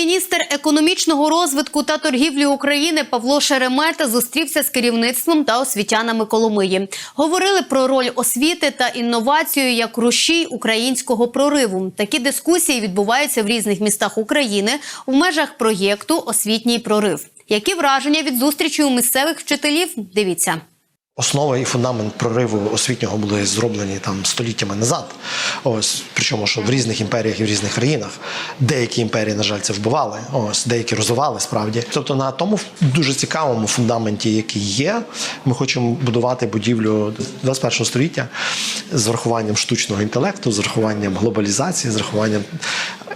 Міністр економічного розвитку та торгівлі України Павло Шеремета зустрівся з керівництвом та освітянами Коломиї. Говорили про роль освіти та інновацію як рушій українського прориву. Такі дискусії відбуваються в різних містах України в межах проєкту Освітній прорив. Які враження від зустрічі у місцевих вчителів? Дивіться. Основа і фундамент прориву освітнього були зроблені там століттями назад. Ось причому що в різних імперіях і в різних країнах деякі імперії, на жаль, це вбивали. Ось деякі розвивали справді. Тобто на тому дуже цікавому фундаменті, який є, ми хочемо будувати будівлю 21 століття з врахуванням штучного інтелекту, з врахуванням глобалізації, з врахуванням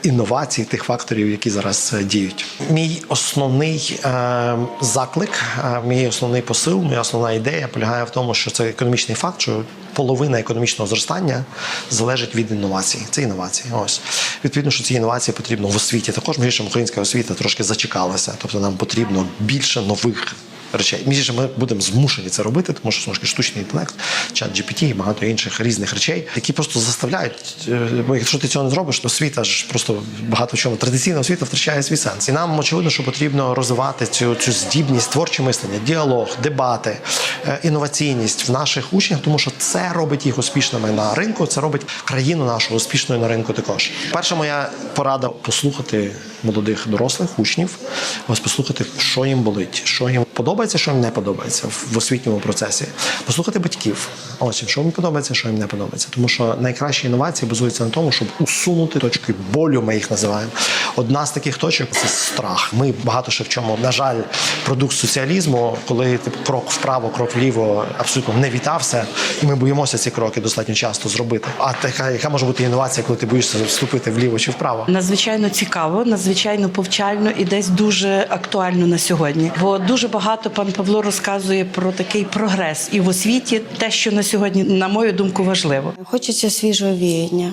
інновацій, тих факторів, які зараз е, діють. Мій основний е, заклик, е, мій основний посил, моя основна ідея полягає в тому, що це економічний факт, що половина економічного зростання залежить від інновацій. Це інновації. Ось відповідно, що ці інновації потрібно в освіті. Також між іншим, українська освіта трошки зачекалася, тобто нам потрібно більше нових. Речей між ми будемо змушені це робити, тому що знову ж штучний інтелект, чат GPT і багато інших різних речей, які просто заставляють. е, Бо якщо ти цього не зробиш, то освіта ж просто багато в чому традиційна освіта втрачає свій сенс. І нам очевидно, що потрібно розвивати цю цю здібність, творче мислення, діалог, дебати, е, інноваційність в наших учнях, тому що це робить їх успішними на ринку. Це робить країну нашу успішною на ринку. Також перша моя порада послухати молодих дорослих учнів, послухати, що їм болить, що їм подобається, що їм не подобається в освітньому процесі. Послухати батьків, ось що їм подобається, що їм не подобається. Тому що найкращі інновації базуються на тому, щоб усунути точки болю. Ми їх називаємо. Одна з таких точок це страх. Ми багато ще в чому, на жаль, продукт соціалізму, коли типу, крок вправо, крок вліво абсолютно не вітався, і ми боїмося ці кроки достатньо часто зробити. А така, яка може бути інновація, коли ти боїшся вступити вліво чи вправо? Надзвичайно цікаво, надзвичайно повчально і десь дуже актуально на сьогодні. Бо дуже багато пан Павло розказує про такий прогрес і в освіті, те, що на сьогодні, на мою думку, важливо. Хочеться свіжого віяння.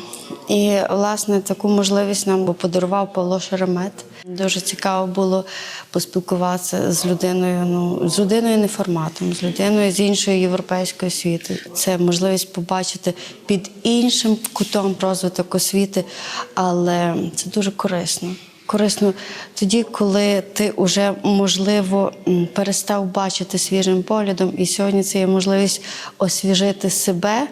І, власне, таку можливість нам подарував Павло Шеремет. Дуже цікаво було поспілкуватися з людиною, ну, з людиною не форматом, з людиною з іншої європейської освіти. Це можливість побачити під іншим кутом розвиток освіти, але це дуже корисно. Корисно тоді, коли ти вже можливо перестав бачити свіжим поглядом, і сьогодні це є можливість освіжити себе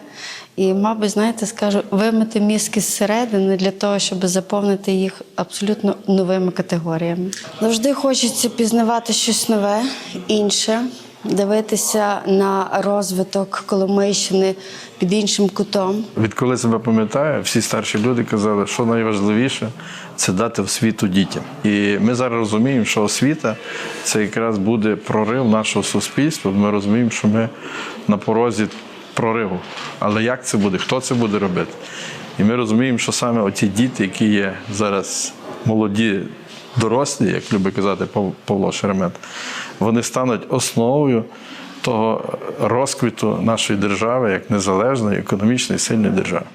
і, мабуть, знаєте, скажу, вимити мізки зсередини для того, щоб заповнити їх абсолютно новими категоріями. Завжди хочеться пізнавати щось нове, інше, дивитися на розвиток Коломийщини під іншим кутом. Відколи себе пам'ятаю, всі старші люди казали, що найважливіше це дати освіту дітям. І ми зараз розуміємо, що освіта це якраз буде прорив нашого суспільства. Ми розуміємо, що ми на порозі прориву. Але як це буде? Хто це буде робити? І ми розуміємо, що саме оті діти, які є зараз молоді, дорослі, як любить казати Павло Шеремет, вони стануть основою того розквіту нашої держави як незалежної, економічної, сильної держави.